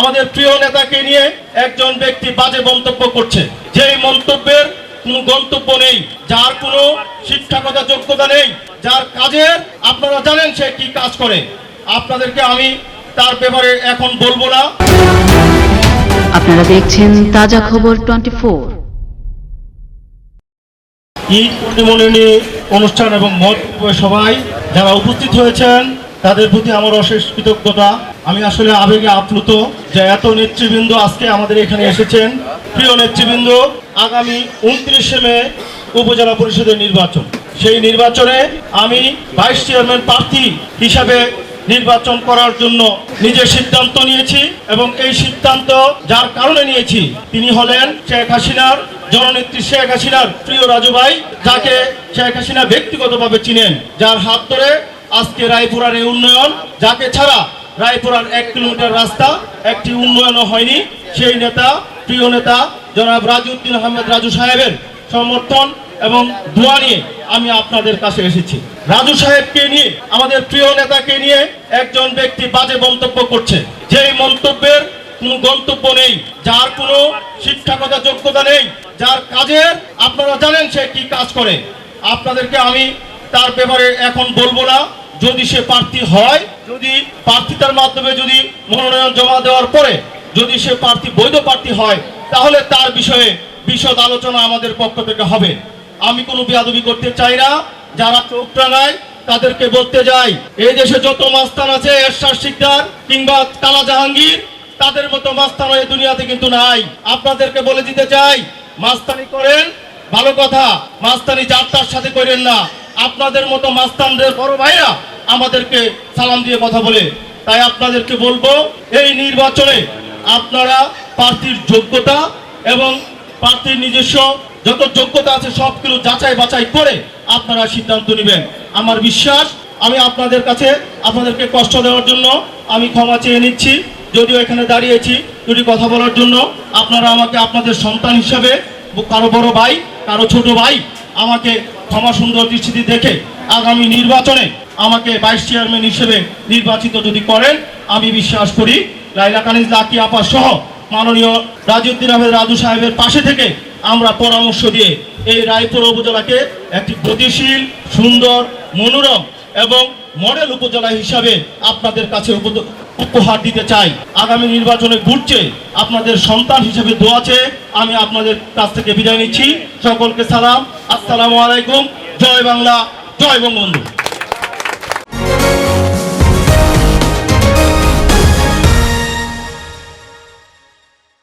আমাদের প্রিয় নেতাকে নিয়ে একজন ব্যক্তি বাজে মন্তব্য করছে। যেই মন্তব্যের কোনো গন্তব্য নেই যার কোনো শিক্ষাগত যোগ্যতা নেই যার কাজের আপনারা জানেন সে কি কাজ করে। আপনাদেরকে আমি তার ব্যাপারে এখন বলব না। আপনারা দেখছেন তাজা খবর টোয়েন্টি ফোর। ঈদ পূর্ণিমনী অনুষ্ঠান এবং মত সবাই যারা উপস্থিত হয়েছেন তাদের প্রতি আমার অশেষ কৃতজ্ঞতা। আমি আসলে আবেগে আপ্লুত যে এত নেতৃবৃন্দ আজকে আমাদের এখানে এসেছেন। প্রিয় নেতৃবৃন্দ, আগামী উনত্রিশে মে উপজেলা পরিষদের নির্বাচন। সেই নির্বাচনে আমি ভাইস চেয়ারম্যান প্রার্থী হিসাবে নির্বাচন করার জন্য নিজের সিদ্ধান্ত নিয়েছি এবং এই সিদ্ধান্ত যার কারণে নিয়েছি, তিনি হলেন শেখ হাসিনার জননেত্রী শেখ হাসিনার প্রিয় রাজু ভাই, যাকে শেখ হাসিনা ব্যক্তিগতভাবে চিনেন। যার হাত ধরে আজকে রায়পুরার এই উন্নয়ন, যাকে ছাড়া রায়পুরার এক কিলোমিটার রাস্তা, একটি উন্নয়নও হয়নি। সেই নেতা, প্রিয় নেতা, জনাব রাজউদ্দিন আহমেদ রাজু সাহেবের সমর্থন এবং দোয়া নিয়ে আমি আপনাদের কাছে এসেছি। রাজু সাহেবকে নিয়ে, আমাদের প্রিয় নেতাকে নিয়ে একজন ব্যক্তি বাজে মন্তব্য করছে। যেই মন্তব্যের কোনো গন্তব্য নেই, যার কোনো শিক্ষাগত যোগ্যতা নেই, যার কাজের, আপনারা জানেন সে কি কাজ করে। আপনাদেরকে আমি তার ব্যাপারে এখন বলব না। যদি সে প্রার্থী হয় যদি প্রার্থিতার মাধ্যমে যদি মনোনয়ন জমা দেওয়ার পরে যদি সে প্রার্থী, বৈধ প্রার্থী হয়, তাহলে তার বিষয়ে বিশদ আলোচনা আমাদের পক্ষ থেকে হবে। আমি কোনো বিয়াদবি করতে চাই না। যারা চোখ টাঙায়, তাদেরকে বলতে যাই, এই দেশে যত মাস্তান আছে, এরশাদ শিকদার কিংবা তালা জাহাঙ্গীর, তাদের মতো মাস্তান এই দুনিয়াতে কিন্তু নাই। আপনাদেরকে বলে দিতে চাই, মাস্তানি করেন, ভালো কথা, মাস্তানি যাত্রার সাথে করেন না। আপনাদের মতো মাস্তানদের বড় ভাইরা আমাদেরকে সালাম দিয়ে কথা বলে, তাই আপনাদেরকে বলব, এই নির্বাচনে আপনারা প্রার্থীর যোগ্যতা এবং প্রার্থীর নিজস্ব যত যোগ্যতা আছে সবগুলো যাচাই বাছাই করে আপনারা সিদ্ধান্ত নেবেন। আমার বিশ্বাস, আমি আপনাদের কাছে আপনাদেরকে কষ্ট দেওয়ার জন্য আমি ক্ষমা চেয়ে নিচ্ছি, যদিও এখানে দাঁড়িয়েছি দুটি কথা বলার জন্য। আপনারা আমাকে আপনাদের সন্তান হিসাবে, কারও বড় ভাই, কারও ছোট ভাই, আমাকে ক্ষমা সুন্দর দৃষ্টিতে দেখে আগামী নির্বাচনে আমাকে ভাইস চেয়ারম্যান হিসেবে নির্বাচিত যদি করেন, আমি বিশ্বাস করি লাইলা কানিজ লাকি আপা সহ মাননীয় রাজউদ্দিন আহমেদ রাজু সাহেবের পাশে থেকে আমরা পরামর্শ দিয়ে এই রায়পুর উপজেলাকে একটি গতিশীল, সুন্দর, মনোরম এবং মডেল উপজেলা হিসাবে আপনাদের কাছে উপ- উপহার দিতে চাই। আগামী নির্বাচনে ঘুরছে আপনাদের সন্তান হিসেবে দোয়াছে আমি আপনাদের কাছ থেকে বিদায় নিচ্ছি। সকলকে সালাম। আসসালামু আলাইকুম। জয় বাংলা, জয় বঙ্গবন্ধু।